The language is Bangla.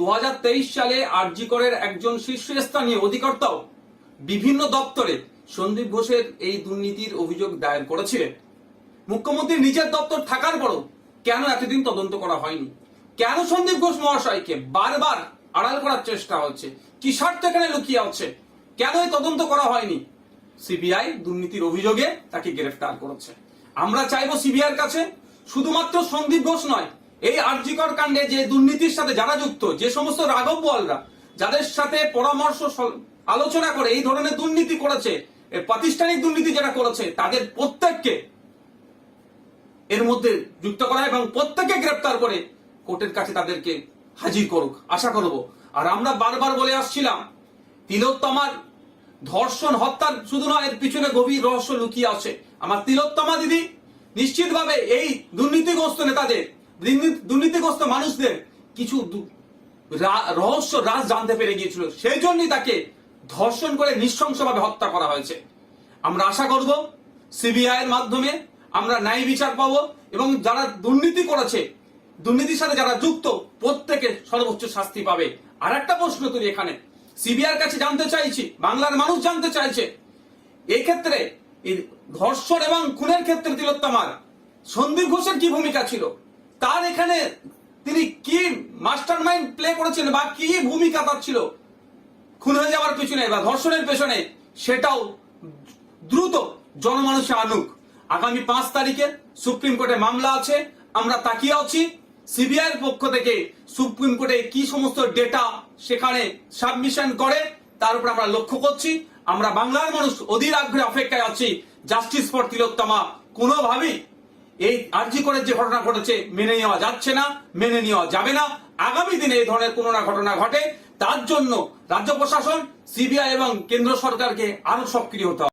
দু হাজার তেইশ সালে আরজিকরের একজন শীর্ষস্থানীয় অধিকর্তাও বিভিন্ন দপ্তরে সন্দীপ ঘোষের এই দুর্নীতির অভিযোগ দায়ের করেছিলেন। মুখ্যমন্ত্রীর নিজের দপ্তর থাকার পরও কেন এতদিন তদন্ত করা হয়নি? কেন সন্দীপ ঘোষ মহাশয়কে বারবার আড়াল করার চেষ্টা হচ্ছে? কি স্বার্থ এখানে লুকিয়ে হচ্ছে কেন এই তদন্ত করা হয়নি? সিবিআই দুর্নীতির অভিযোগে তাকে গ্রেফতার করেছে। আমরা চাইব সিবিআইয়ের কাছে শুধুমাত্র সন্দীপ ঘোষ নয় এই আরজিকর কাণ্ডে যে দুর্নীতির সাথে যারা যুক্ত, যে সমস্ত রাঘব বোয়ালরা যাদের সাথে পরামর্শ আলোচনা করে এই ধরনের দুর্নীতি করেছে প্রাতিষ্ঠানিক দুর্নীতি যারা করেছে, তাদের প্রত্যেককে এর মধ্যে যুক্ত করা এবং প্রত্যেকে গ্রেপ্তার করে কোর্টের কাছে তাদেরকে হাজির করুক, আশা করব। আর আমরা বারবার বলে আসছিলাম, তিলোত্তমার ধর্ষণ, হত্যার শুধু নয়, এর পিছনে গভীর রহস্য লুকিয়ে আছে। আমার তিলোত্তমা দিদি নিশ্চিতভাবে এই দুর্নীতিগ্রস্ত নেতাদের দুর্নীতিগ্রস্ত মানুষদের কিছু রহস্য রাজ জানতে পেরে গিয়েছিল। সেই জন্যই তাকে ধর্ষণ করে নৃশংসভাবে হত্যা করা হয়েছে। আমরা আশা করব সিবিআই এর মাধ্যমে আমরা ন্যায় বিচার পাবো এবং যারা দুর্নীতি করেছে, দুর্নীতির সাথে যারা যুক্ত, প্রত্যেকে সর্বোচ্চ শাস্তি পাবে। আর একটা প্রশ্ন তুলি এখানে। সিবিআই কাছে জানতে চাইছি, বাংলার মানুষ জানতে চাইছে, এক্ষেত্রে ধর্ষণ এবং খুনের ক্ষেত্রে তিলোত্তমার সন্দীপ ঘোষের কি ভূমিকা ছিল? তার এখানে তিনি কি মাস্টার মাইন্ড প্লে করেছেন বা কি ভূমিকা তার ছিল? খুন হয়ে যাওয়ার পেছনে বা ধর্ষণের পেছনে সেটাও দ্রুত জনমানুষে আনুক। আগামী পাঁচ তারিখে সুপ্রিম কোর্টে মামলা আছে, আমরা তাকিয়ে আছি। সিবিআই পক্ষ থেকে সুপ্রিম কোর্টে কি সমস্ত ডেটা সেখানে সাবমিশন করে, তার উপর আমরা লক্ষ্য করছি। আমরা বাংলার মানুষ অধীর আগ্রহে অপেক্ষায় আছি। জাস্টিস ফর তিলোত্তমা কোনোভাবেই এই আর্জি করে যে ঘটনা ঘটেছে মেনে নেওয়া যাচ্ছে না, মেনে নেওয়া যাবে না। আগামী দিনে এই ধরনের কোনো না ঘটনা ঘটে, তার জন্য রাজ্য প্রশাসন, সিবিআই এবং কেন্দ্র সরকারকে আরও সক্রিয় হতে হবে।